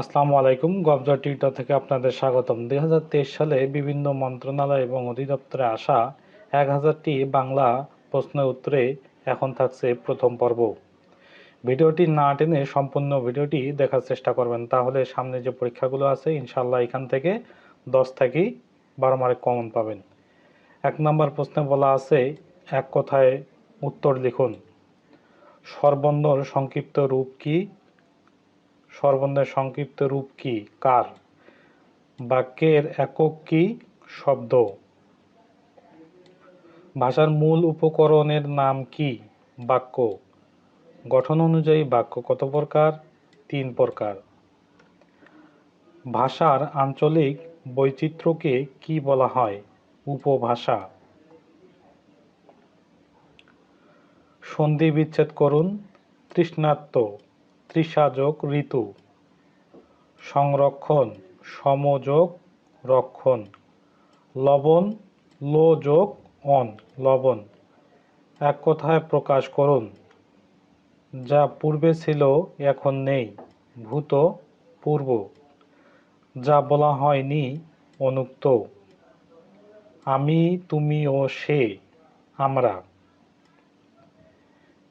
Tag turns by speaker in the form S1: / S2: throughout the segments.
S1: আসসালামু আলাইকুম, গবজা টিউটার থেকে আপনাদের স্বাগতম। দুই হাজার তেইশ সালে বিভিন্ন মন্ত্রণালয় এবং অধিদপ্তরে আসা এক হাজারটি বাংলা প্রশ্নের উত্তরে এখন থাকছে প্রথম পর্ব। ভিডিওটি না টেনে সম্পূর্ণ ভিডিওটি দেখার চেষ্টা করবেন, তাহলে সামনে যে পরীক্ষাগুলো আছে ইনশাল্লাহ এখান থেকে দশ থেকে বারো মার্ক কমন পাবেন। এক নম্বর প্রশ্নে বলা আছে, এক কথায় উত্তর লিখুন। সর্বন্দর সংক্ষিপ্ত রূপ কি? সর্বন্ধের সংক্ষিপ্ত রূপ কি? কার? বাক্যের একক কি? শব্দ। ভাষার মূল উপকরণের নাম কি? বাক্য। গঠন অনুযায়ী বাক্য কত প্রকার? তিন প্রকার। ভাষার আঞ্চলিক বৈচিত্র্যকে কি বলা হয়? উপভাষা। সন্ধি বিচ্ছেদ করুন। তৃষ্ণাত্ম তৃষাযোগ ঋতু। সংরক্ষণ, সমযোগ, রক্ষণ। লবণ লো যোগ অন, লবণ। এক কথায় প্রকাশ করুন, যা পূর্বে ছিল, এখন নেই, ভূত, পূর্ব, যা বলা হয়নি, অনুক্ত। আমি, তুমি ও সে, আমরা।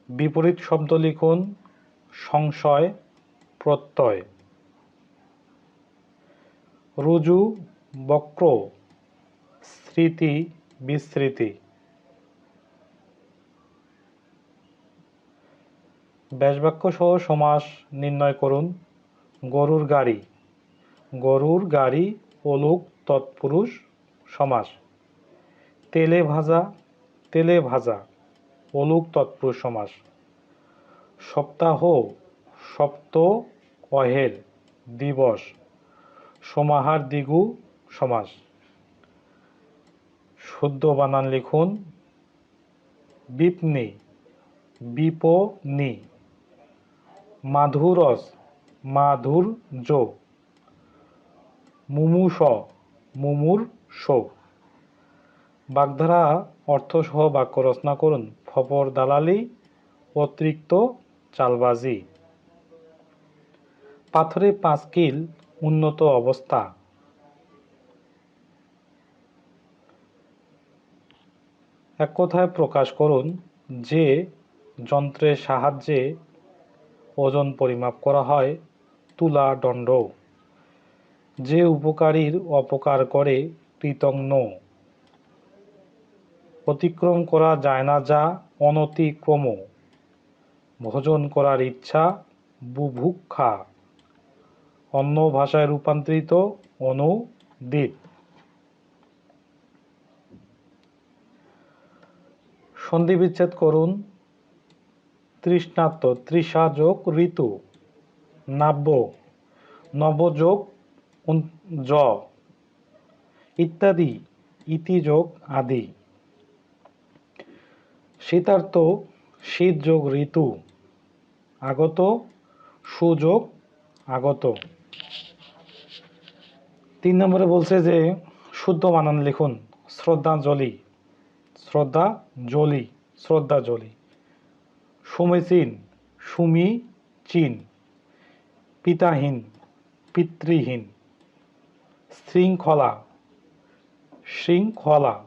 S1: বিপরীত শব্দ লিখুন সংশয়, প্রত্যয়। রুজু, বক্র, স্মৃতি, বিস্মৃতি। ব্যাসবাক্য সহ সমাস নির্ণয় করুন। গরুর গাড়ি। গরুর গাড়ি অলুক তৎপুরুষ, সমাস। তেলে ভাজা তেলে ভাজা অলুক তৎপুরুষ, সমাস। সপ্তাহ সপ্ত অহের দিবস সমাহার দিগু সমাস। শুদ্ধ বানান লিখুন। বিপনি বিপনি। মাধুরস মাধুর মাধুর্য। মুমুষ মুমুর শো বাগধারা অর্থসহ বাক্য রচনা করুন। ফপর দালালি, অতিরিক্ত চালবাজি। পাথরে পাঁচ কিল উন্নত অবস্থা। এক কথায় প্রকাশ করুন যে যন্ত্রের সাহায্যে ওজন পরিমাপ করা হয় তুলা দণ্ড। যে উপকারীর অপকার করে কৃতজ্ঞ। অতিক্রম করা যায় না যা অনতিক্রম। ভোজন করার ইচ্ছা বুভুক্ষা। অন্য ভাষায় রূপান্তরিত অনুদিত সন্ধি বিচ্ছেদ করুন। তৃষ্ণাত্ম তৃষা যোগ ঋতু। নাব্য নবযোগ জ। ইত্যাদি ইতিযোগ আদি। শীতার্থ শীত যোগ ঋতু। আগত, সুযোগ আগত। তিন নম্বরে বলছে যে, শুদ্ধ বানান লিখুন শ্রদ্ধাঞ্জলি শ্রদ্ধা জলি শ্রদ্ধা জলি। সমীচীন সুমি চীন, পিতাহীন, পিতৃহীন। শৃঙ্খলা শৃঙ্খলা,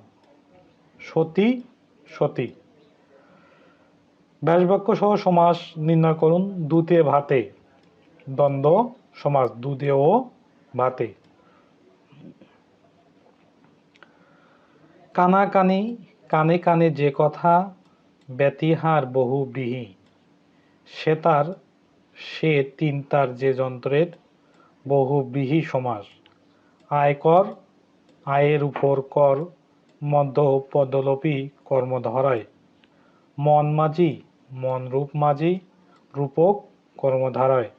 S1: সতী সতী। ব্যাসবাক্য সহ সমাস নির্ণয় করুন দুতে ভাতে। দ্বন্দ্ব, সমাস দুধে ও ভাতে। কানাকানি, কানে কানে যে কথা, ব্যতিহার বহুব্রীহি সে তার, সে তিন তার যে যন্ত্রের বহুব্রীহি সমাস। আয়কর আয়ের উপর কর মধ্য পদলোপী কর্মধরায়। মন মাঝি মন রূপ মাঝি, রূপক কর্মধারায়।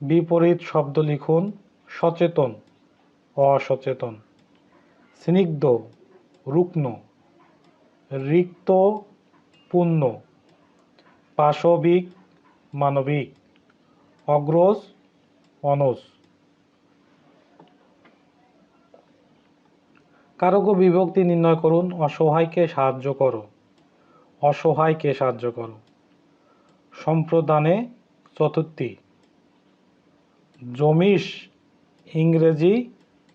S1: বিপরীত শব্দ লিখুন সচেতন, অসচেতন। স্নিগ্ধ রুগ্ন রিক্ত পূর্ণ পাশবিক, মানবিক। অগ্রজ অনস কারক বিভক্তি নির্ণয় করুন, অসহায়কে সাহায্য করো। অসহায়কে সাহায্য করো। সম্প্রদানে চতুর্থী। জমিস ইংরেজি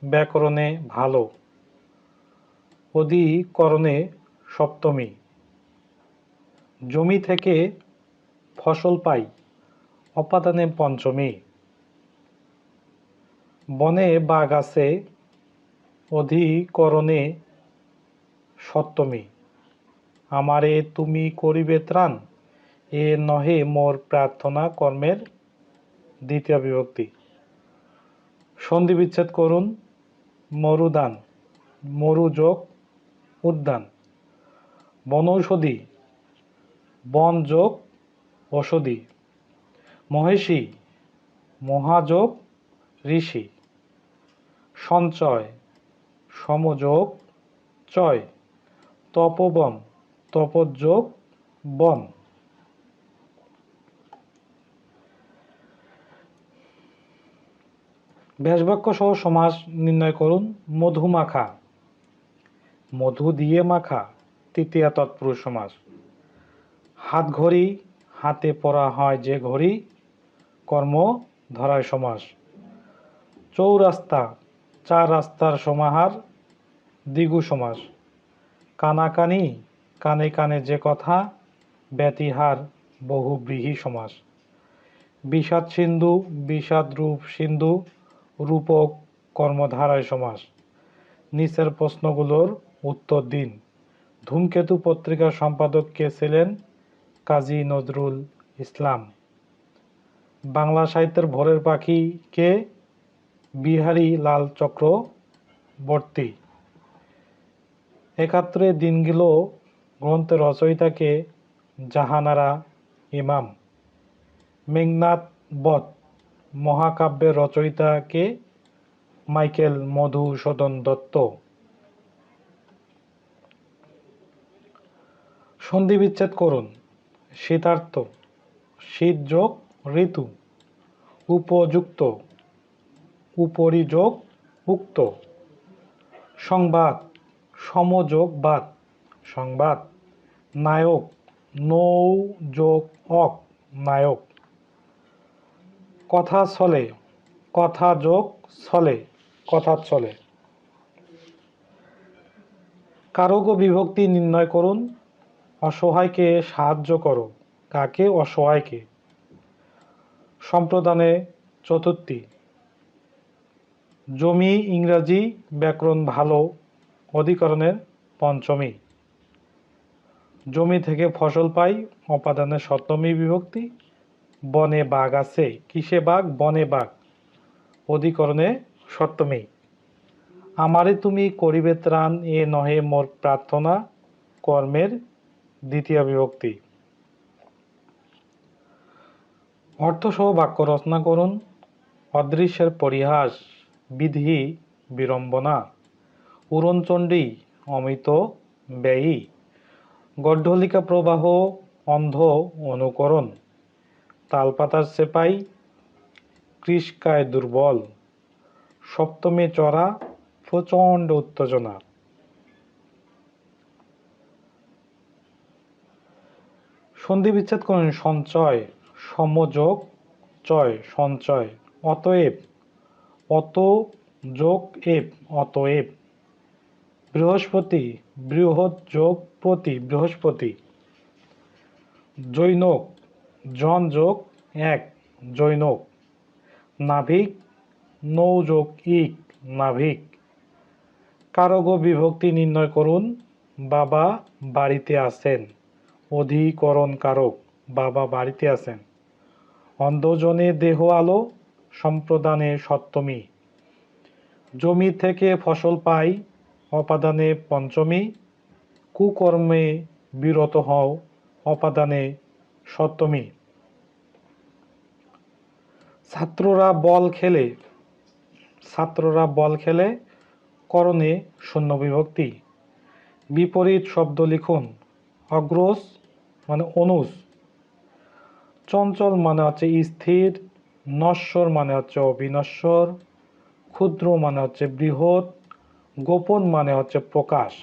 S1: ব্যাকরণে ভালো। অধিকরণে সপ্তমী। জমি থেকে ফসল পাই, অপাদানে পঞ্চমী। বনে বাঘ আছে, অধিকরণে সপ্তমী। আমারে তুমি করিবে ত্রাণ। এ নহে মোর প্রার্থনা কর্মের দ্বিতীয় বিভক্তি। সন্ধি বিচ্ছেদ করুন, মরুদান, মরুযোগ, উদ্যান। বনৌষধি বন যোগ ঔষধি। মহেশী, মহাযোগ, ঋষি। সঞ্চয়, সমযোগ, চয়। তপবন তপযোগ বন। ব্যাসবাক্য সহ সমাস নির্ণয় করুন, মধু মাখা। মধু দিয়ে মাখা, তৃতীয় তৎপুরুষ সমাস। হাত ঘড়ি, হাতে পরা হয় যে ঘড়ি, কর্ম ধরায় সমাস। চৌরাস্তা, চার রাস্তার সমাহার দ্বিগু সমাস। কানাকানি কানে কানে যে কথা, ব্যতিহার বহুব্রীহি সমাস। বিষাদ সিন্ধু, বিষাদ রূপ সিন্ধু, রূপক কর্মধারায় সমাস। নিচের প্রশ্নগুলোর উত্তর দিন। ধূমকেতু পত্রিকার সম্পাদক কে ছিলেন? কাজী নজরুল ইসলাম। বাংলা সাহিত্যের ভোরের পাখি কে? বিহারী লাল চক্রবর্তী। একাত্রে দিনগুলো গ্রন্থের রচয়িতাকে জাহানারা ইমাম। মেঘনাথ বধ, মহাকাব্যের রচয়িতাকে মাইকেল মধুসূদন দত্ত। সন্ধি বিচ্ছেদ করুন। শীতার্থ শীত যোগ ঋতু, উপযুক্ত, উপরিযোগ উক্ত। সংবাদ, সমযোগ বাদ, সংবাদ। নায়ক নৌ যোগ অক নায়ক। কথা চলে, কথা যোগ চলে, কথা চলে। কারক বিভক্তি নির্ণয় করুন, অসহায়কে সাহায্য করো, কাকে? অসহায়কে। সম্প্রদানে চতুর্থী। জমি ইংরাজি ব্যাকরণ ভালো, অধিকরণের পঞ্চমী। জমি থেকে ফসল পাই অপাদানের সপ্তমী বিভক্তি, বনে বাঘ আছে, কিসে বাঘ? বনে বাঘ। অধিকরণে সপ্তমী। আমারে তুমি করিবে ত্রাণ, এ নহে মোর প্রার্থনা, কর্মের দ্বিতীয় বিভক্তি। অর্থসহ বাক্য রচনা করুন। অদৃশ্যের পরিহাস, বিধি বিড়ম্বনা। উড়নচণ্ডী অমিত, ব্যয়ী। গড্ডলিকা প্রবাহ, অন্ধ অনুকরণ। তালপাতার সেপাই, কৃষ্কায় দুর্বল। সপ্তমে চড়া, প্রচণ্ড উত্তেজনা। সন্ধি বিচ্ছেদ করুন সঞ্চয়, সমযোগ, চয়, সঞ্চয়, অতএব অত যোগ এব, অতএব। বৃহস্পতি বৃহৎ যোগ প্রতি বৃহস্পতি। জৈনক জন যোগ এক, জৈনক। নাভিক নৌ যোগ ইক, নাভিক। কারগ বিভক্তি নির্ণয় করুন, বাবা বাড়িতে আছেন। অধিকরণ কারক, বাবা বাড়িতে আছেন। অন্ধজনে দেহ আলো, সম্প্রদানে সপ্তমী। জমি থেকে ফসল পাই অপাদানে পঞ্চমী, কুকর্মে বিরত হও, অপাদানে সপ্তমী। ছাত্ররা বল খেলে। ছাত্ররা বল খেলে, করণে শূন্য বিভক্তি। বিপরীত শব্দ লিখুন, অগ্রস মানে অনুজ চঞ্চল মানে হচ্ছে স্থির, নশ্বর মানে হচ্ছে অবিনশ্বর। ক্ষুদ্র মানে হচ্ছে বৃহৎ। গোপন মানে হচ্ছে প্রকাশ।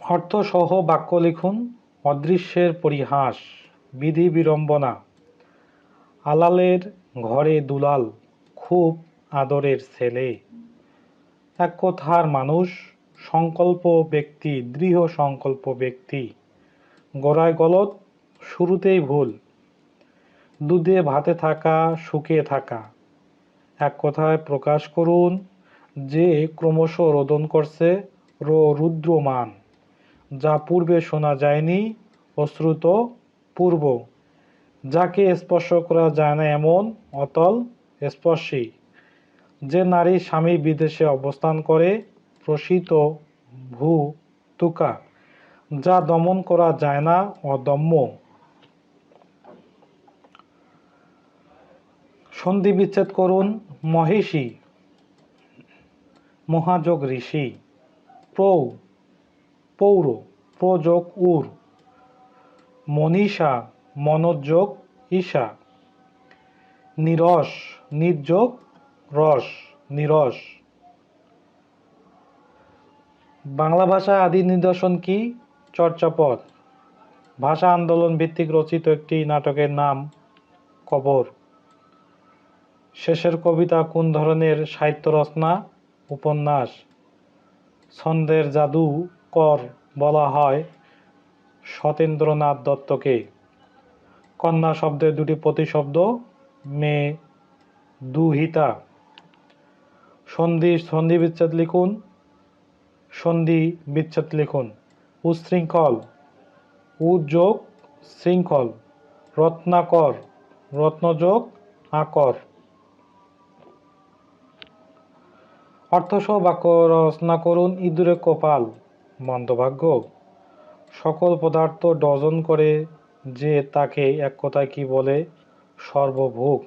S1: অর্থ সহ বাক্য লিখুন, অদৃশ্যের পরিহাস, বিধি বিড়ম্বনা, আলালের ঘরে দুলাল, খুব আদরের ছেলে। এক কথার মানুষ, সংকল্প ব্যক্তি, দৃঢ় সংকল্প ব্যক্তি। গোড়ায় গলত শুরুতেই ভুল। দুধে, ভাতে থাকা সুখে থাকা। এক কথায় প্রকাশ করুন যে ক্রমশ রোদন করছে রুদ্রমান, যা পূর্বে শোনা যায়নি অশ্রুত পূর্ব, যাকে স্পর্শ করা যায় না এমন অতল স্পর্শী, যে নারী স্বামী বিদেশে অবস্থান করে প্রসিত ভূ তুকা যা দমন করা যায় না অদম্য। সন্ধি বিচ্ছেদ করুন মহিষী, মহাযোগ ঋষি, প্রৌ, পৌর, প্রযোগ উর, মনীষা, মনোযোগ ঈশা, নিরস, নির্যোগ রস, নিরস। বাংলা ভাষা আদি নিদর্শন কি? চর্যাপদ ভাষা আন্দোলন ভিত্তিক রচিত একটি নাটকের নাম কবর। শেষের কবিতা কোন ধরনের সাহিত্য রচনা উপন্যাস। ছন্দের জাদু কর বলা হয় সতেন্দ্রনাথ দত্তকে। কন্যা শব্দের দুটি প্রতিশব্দ মেয়ে দুহিতা। সন্ধি সন্ধি বিচ্ছেদ লিখুন, সন্ধি বিচ্ছেদ লিখুন। উশৃঙ্খল উযোগ শৃঙ্খল। রত্নাকর, রত্নযোগ, আকর। অর্থসহ বাক্য রচনা করুন ইঁদুরে কপাল। মন্দভাগ্য। সকল পদার্থ ডজন করে যে তাকে এক কথায় কি বলে? সর্বভোগ।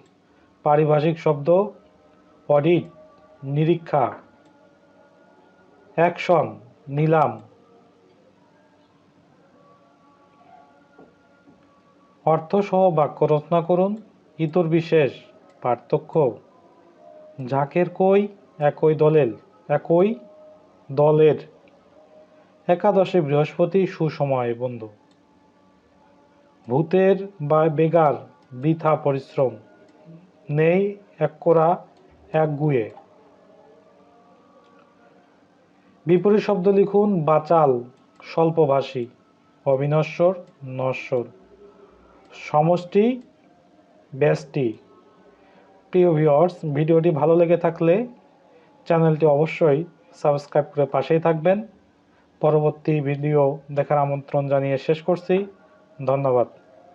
S1: পারিভাষিক শব্দ। অডিট। নিরীক্ষা। অ্যাকশন। নিলাম। অর্থসহ বাক্য রচনা করুন। ইতর বিশেষ। পার্থক্য। ঝাঁকের কই? একই দলের একই দলের একাদশে বৃহস্পতি সুসময়, বন্ধু। ভূতের বা বেগার বৃথা পরিশ্রম নেই এক কোরা এক গুয়ে। বিপরীত শব্দ লিখুন, বাচাল, স্বল্পভাষী, অবিনশ্বর, নশ্বর। সমষ্টি, ব্যষ্টি। প্রিয় ভিউয়ার্স ভিডিওটি ভালো লেগে থাকলে চ্যানেলটি অবশ্যই সাবস্ক্রাইব করে পাশেই থাকবেন। পরবর্তী ভিডিও দেখার আমন্ত্রণ জানিয়ে শেষ করছি। ধন্যবাদ।